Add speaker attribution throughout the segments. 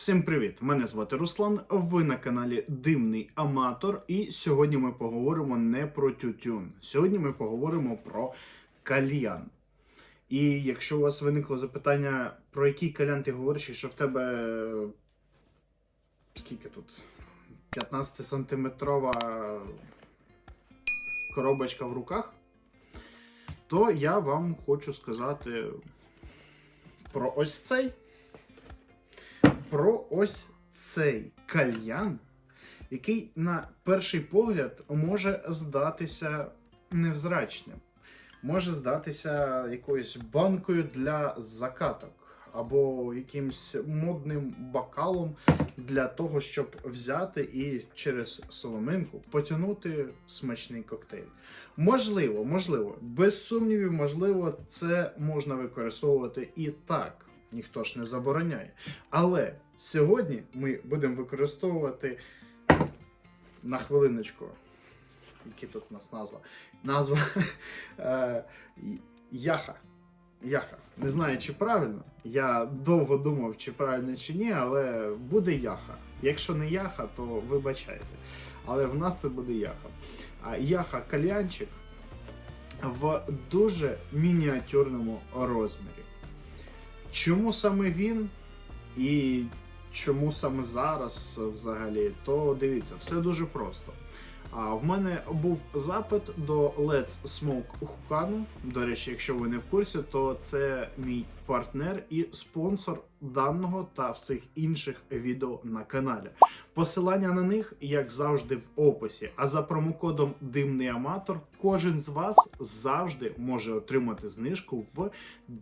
Speaker 1: Всім привіт! Мене звати Руслан. Ви на каналі Димний Аматор. І сьогодні ми поговоримо не про тютюн. Сьогодні ми поговоримо про кальян. І якщо у вас виникло запитання, про який кальян ти говориш, і що в тебе скільки тут? 15-сантиметрова коробочка в руках, то я вам хочу сказати про ось цей ось цей кальян, який на перший погляд може здатися невзрачним, може здатися якоюсь банкою для закаток. Або якимсь модним бокалом для того, щоб взяти і через соломинку потягнути смачний коктейль. Можливо, можливо, без сумнівів, можливо, це можна використовувати і так ніхто ж не забороняє. Але сьогодні ми будемо використовувати на хвилиночку. Які тут у нас назва? Назва е, Яха. Яха. Не знаю, чи правильно. Я довго думав, чи правильно, чи ні, але буде яха. Якщо не яха, то вибачайте. Але в нас це буде яха. Яха кальянчик в дуже мініатюрному розмірі. Чому саме він і чому саме зараз взагалі, то дивіться, все дуже просто. А в мене був запит до Let's Smoke Хукану. До речі, якщо ви не в курсі, то це мій партнер і спонсор даного та всіх інших відео на каналі. Посилання на них, як завжди, в описі. А за промокодом Димний Аматор кожен з вас завжди може отримати знижку в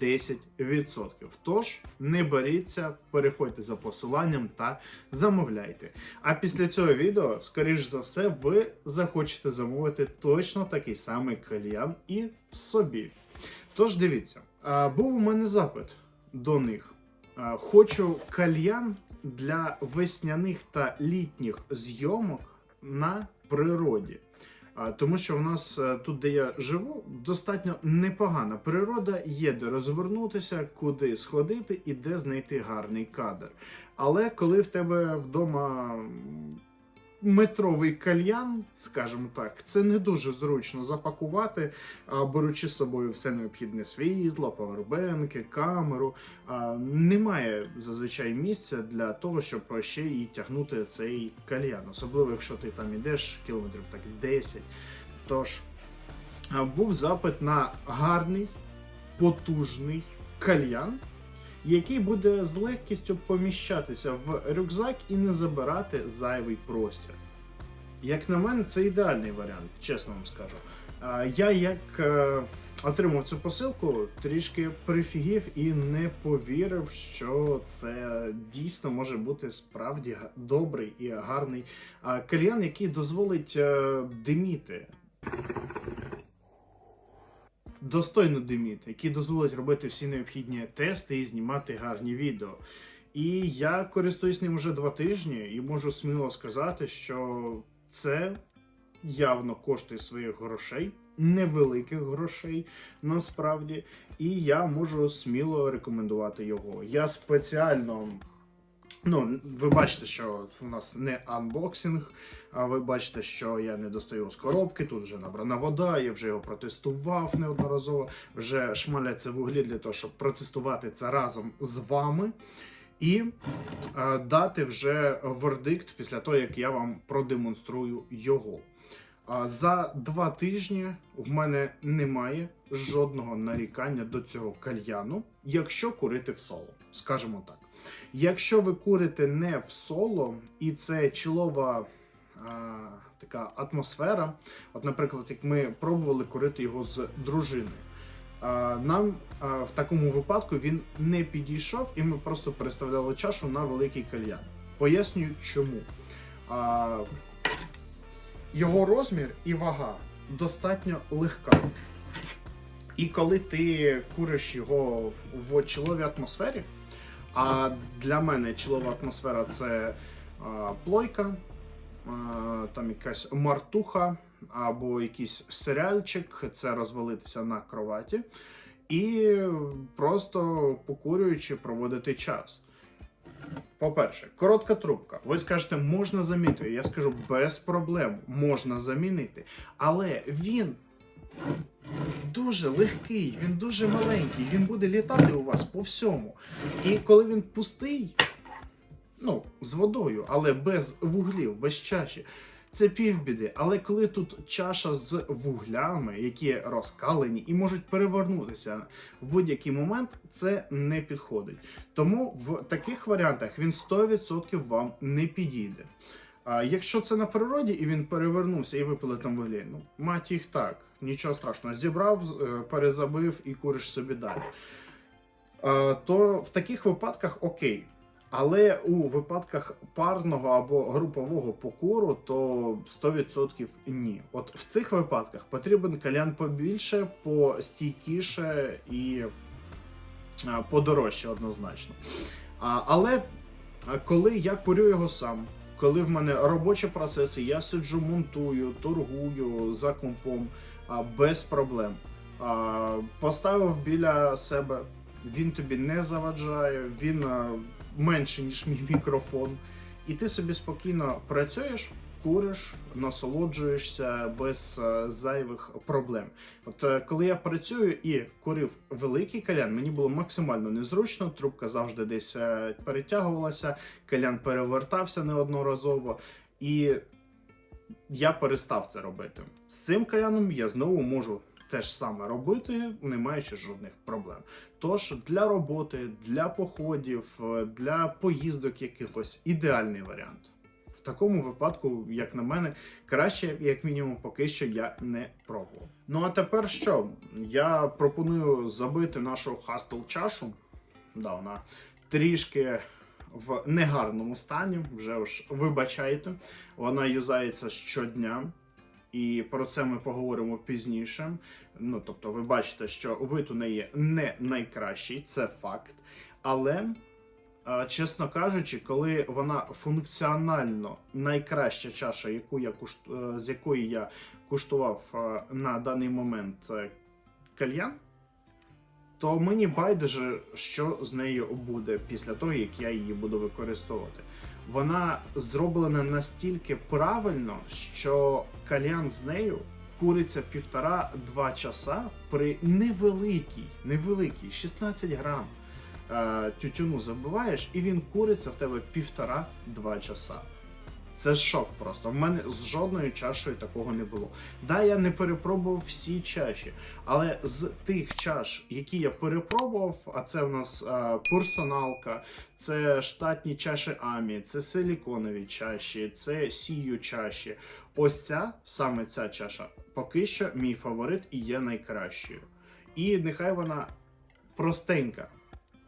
Speaker 1: 10%. Тож не боріться, переходьте за посиланням та замовляйте. А після цього відео, скоріш за все, ви захочете замовити точно такий самий кальян і собі. Тож дивіться, був у мене запит до них. Хочу кальян для весняних та літніх зйомок на природі. Тому що в нас е, тут, де я живу, достатньо непогана природа, є де розвернутися, куди сходити і де знайти гарний кадр. Але коли в тебе вдома метровий кальян, скажімо так, це не дуже зручно запакувати, беручи з собою все необхідне світло, павербенки, камеру. Немає зазвичай місця для того, щоб ще і тягнути цей кальян, особливо якщо ти там ідеш кілометрів так 10. Тож був запит на гарний, потужний кальян. Який буде з легкістю поміщатися в рюкзак і не забирати зайвий простір. Як на мене, це ідеальний варіант, чесно вам скажу. Я як е, отримав цю посилку, трішки прифігів і не повірив, що це дійсно може бути справді добрий і гарний кальян, який дозволить е, диміти. Достойно диміти, який дозволить робити всі необхідні тести і знімати гарні відео. І я користуюсь ним вже два тижні і можу сміло сказати, що це явно коштує своїх грошей, невеликих грошей насправді. І я можу сміло рекомендувати його. Я спеціально. Ну, ви бачите, що у нас не анбоксинг, а ви бачите, що я не достаю з коробки, тут вже набрана вода, я вже його протестував неодноразово, вже шмаляться вуглі для того, щоб протестувати це разом з вами. І е, дати вже вердикт після того, як я вам продемонструю його. А За два тижні в мене немає жодного нарікання до цього кальяну, якщо курити в соло, скажімо так. Якщо ви курите не в соло, і це чолова а, така атмосфера, от, наприклад, як ми пробували курити його з дружиною. Нам в такому випадку він не підійшов, і ми просто переставляли чашу на великий кальян. Пояснюю, чому. Його розмір і вага достатньо легка. І коли ти куриш його в чоловій атмосфері, а для мене чолова атмосфера це а, плойка, а, там якась мартуха або якийсь серіальчик, це розвалитися на кроваті, і просто покурюючи проводити час. По-перше, коротка трубка. Ви скажете, можна замінити. Я скажу без проблем, можна замінити. Але він дуже легкий, він дуже маленький, він буде літати у вас по всьому. І коли він пустий, ну, з водою, але без вуглів, без чаші. Це півбіди, але коли тут чаша з вуглями, які розкалені і можуть перевернутися в будь-який момент, це не підходить. Тому в таких варіантах він 100% вам не підійде. А якщо це на природі і він перевернувся і випили там вуглі, ну мать їх так, нічого страшного, зібрав, е, перезабив і куриш собі далі. А, то в таких випадках окей. Але у випадках парного або групового покору, то 100% ні. От в цих випадках потрібен кальян побільше, постійкіше і подорожче однозначно. А, але коли я курю його сам, коли в мене робочі процеси, я сиджу, монтую, торгую за компом без проблем. А, поставив біля себе, він тобі не заважає, він менше, ніж мій мікрофон. І ти собі спокійно працюєш, куриш, насолоджуєшся без е, зайвих проблем. От е, коли я працюю і курив великий калян, мені було максимально незручно. Трубка завжди десь е, перетягувалася, калян перевертався неодноразово. І я перестав це робити. З цим каляном я знову можу те ж саме робити, не маючи жодних проблем. Тож для роботи, для походів, для поїздок якихось ідеальний варіант. Такому випадку, як на мене, краще, як мінімум, поки що я не пробував. Ну а тепер що? Я пропоную забити нашу хастл чашу. Да, вона трішки в негарному стані, вже ж вибачайте. Вона юзається щодня. І про це ми поговоримо пізніше. Ну, тобто, ви бачите, що вид у неї не найкращий, це факт. Але, чесно кажучи, коли вона функціонально найкраща чаша, яку я е, з якої я куштував е, на даний момент е, кальян, то мені байдуже, що з нею буде після того, як я її буду використовувати. Вона зроблена настільки правильно, що кальян з нею куриться півтора-два часа при невеликій, невеликій 16 грам е, тютюну забиваєш, і він куриться в тебе півтора-два часа. Це шок просто. В мене з жодною чашею такого не було. Да, я не перепробував всі чаші, але з тих чаш, які я перепробував, а це в нас е, персоналка, це штатні чаші Амі, це силіконові чаші, це сію чаші. Ось ця саме ця чаша, поки що мій фаворит і є найкращою. І нехай вона простенька.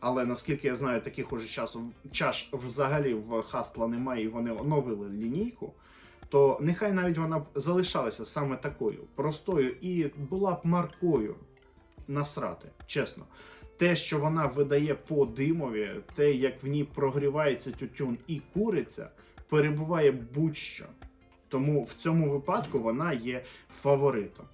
Speaker 1: Але наскільки я знаю, таких уже часу чаш взагалі в Хастла немає, і вони оновили лінійку. То нехай навіть вона б залишалася саме такою, простою і була б маркою насрати, чесно. Те, що вона видає по димові, те, як в ній прогрівається тютюн і куриця, перебуває будь-що. Тому в цьому випадку вона є фаворитом.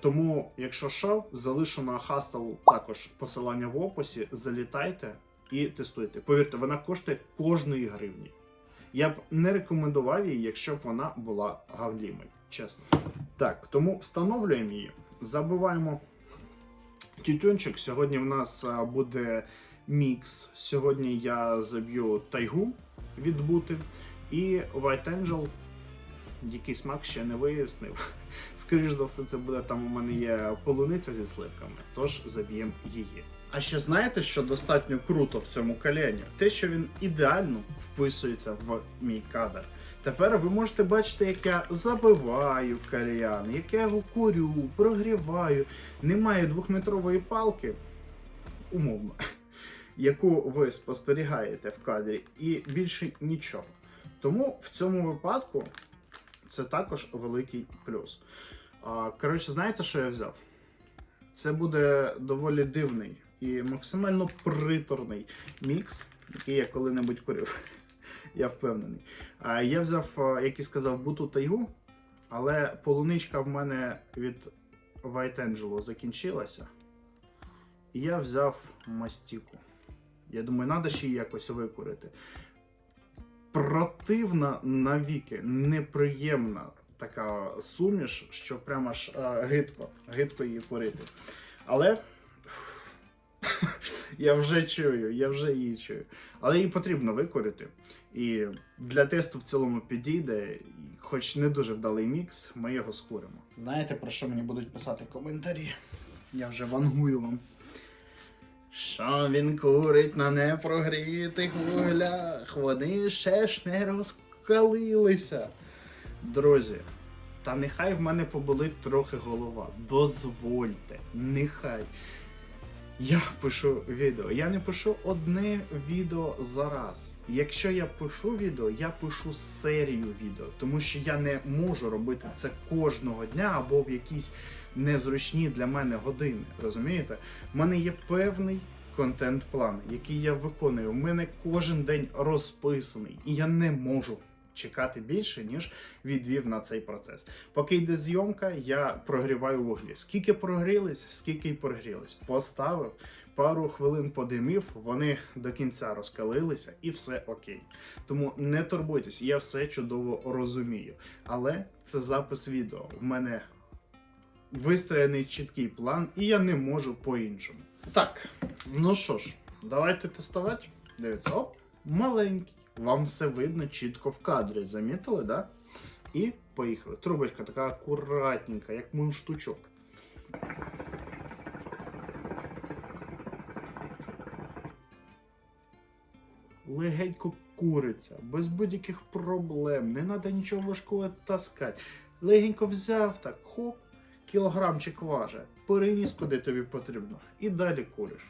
Speaker 1: Тому, якщо що, залишу на Hustle також посилання в описі. Залітайте і тестуйте. Повірте, вона коштує кожної гривні. Я б не рекомендував її, якщо б вона була гавлімою, чесно. Так, тому встановлюємо її, забиваємо тютюнчик. Сьогодні в нас буде мікс. Сьогодні я заб'ю тайгу відбути і White Angel, який смак ще не вияснив. Скоріш за все, це буде там у мене є полуниця зі сливками, тож заб'ємо її. А ще знаєте, що достатньо круто в цьому кальяні? Те, що він ідеально вписується в мій кадр. Тепер ви можете бачити, як я забиваю кальян, як я його курю, прогріваю. Немає двохметрової палки, умовно, яку ви спостерігаєте в кадрі, і більше нічого. Тому в цьому випадку це також великий плюс. Коротше, знаєте, що я взяв? Це буде доволі дивний і максимально приторний мікс, який я коли-небудь курив. Я впевнений. Я взяв, як і сказав, буту тайгу, але полуничка в мене від White Angelo закінчилася. І я взяв мастіку. Я думаю, треба ще її якось викурити. Противна навіки, неприємна така суміш, що прямо аж а, гидко, гидко її курити. Але я вже чую, я вже її чую. Але її потрібно викорити. І для тесту в цілому підійде, хоч не дуже вдалий мікс, ми його скуримо. Знаєте, про що мені будуть писати коментарі? Я вже вангую вам. Що він курить на непрогрітих вуглях? Вони ще ж не розкалилися. Друзі, та нехай в мене поболить трохи голова. Дозвольте, нехай. Я пишу відео. Я не пишу одне відео за раз. Якщо я пишу відео, я пишу серію відео, тому що я не можу робити це кожного дня або в якісь незручні для мене години. Розумієте? У мене є певний контент-план, який я виконую. У мене кожен день розписаний, і я не можу чекати більше, ніж відвів на цей процес. Поки йде зйомка, я прогріваю вуглі. Скільки прогрілись, скільки й прогрілись. Поставив, пару хвилин подимів, вони до кінця розкалилися і все окей. Тому не турбуйтесь, я все чудово розумію. Але це запис відео. В мене вистроєний чіткий план, і я не можу по-іншому. Так, ну що ж, давайте тестувати. Дивіться, оп, маленький. Вам все видно чітко в кадрі. Замітили, да? І поїхали. Трубочка така акуратненька, як мундштучок. Легенько куриться, без будь-яких проблем, не треба нічого важкого таскати. Легенько взяв так, хоп, кілограмчик важить, переніс куди тобі потрібно. І далі куриш.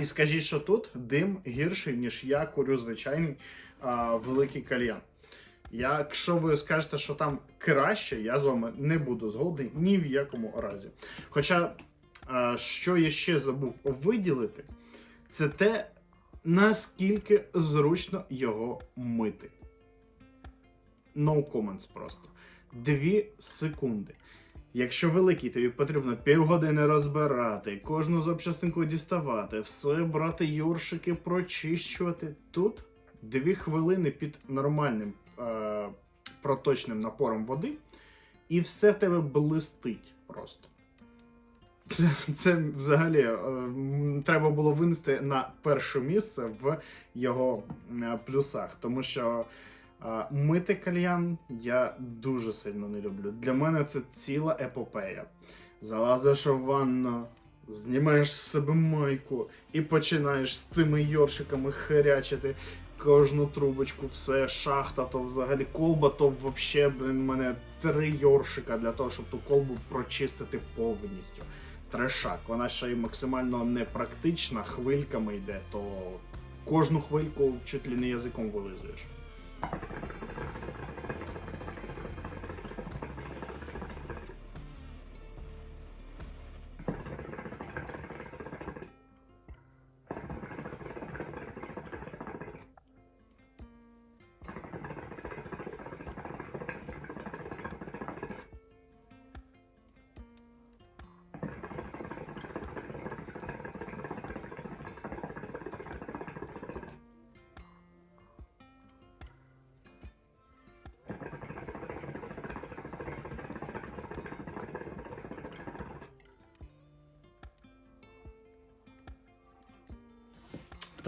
Speaker 1: І скажіть, що тут дим гірший, ніж я курю звичайний а, великий кальян. Якщо ви скажете, що там краще, я з вами не буду згодний ні в якому разі. Хоча, а, що я ще забув виділити, це те, наскільки зручно його мити. No comments просто. Дві секунди. Якщо великий, тобі потрібно півгодини розбирати, кожну запчастинку діставати, все брати юршики, прочищувати. Тут дві хвилини під нормальним е- проточним напором води, і все в тебе блистить просто. Це, це взагалі е, треба було винести на перше місце в його е, плюсах, тому що. Мити кальян я дуже сильно не люблю. Для мене це ціла епопея. Залазиш у ванну, знімаєш з себе майку і починаєш з тими йоршиками херячити кожну трубочку, все, шахта, то взагалі колба, то взагалі, в мене три йоршика для того, щоб ту колбу прочистити повністю. Трешак. Вона ще й максимально непрактична, хвильками йде, то кожну хвильку чуть ли не язиком вилизуєш.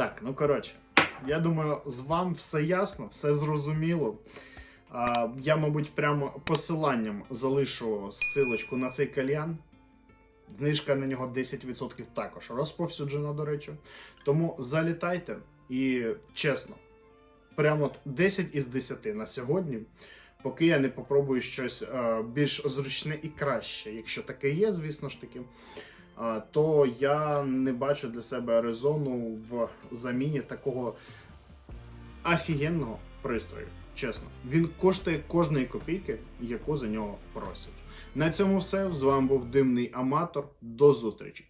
Speaker 1: Так, ну коротше, я думаю, з вам все ясно, все зрозуміло. А, я, мабуть, прямо посиланням залишу ссылочку на цей кальян. Знижка на нього 10% також розповсюджена, до речі. Тому залітайте і чесно, прямо от 10 із 10 на сьогодні. Поки я не попробую щось е, більш зручне і краще, якщо таке є, звісно ж таки, то я не бачу для себе резону в заміні такого офігенного пристрою. Чесно, він коштує кожної копійки, яку за нього просять. На цьому все. З вами був димний аматор. До зустрічі.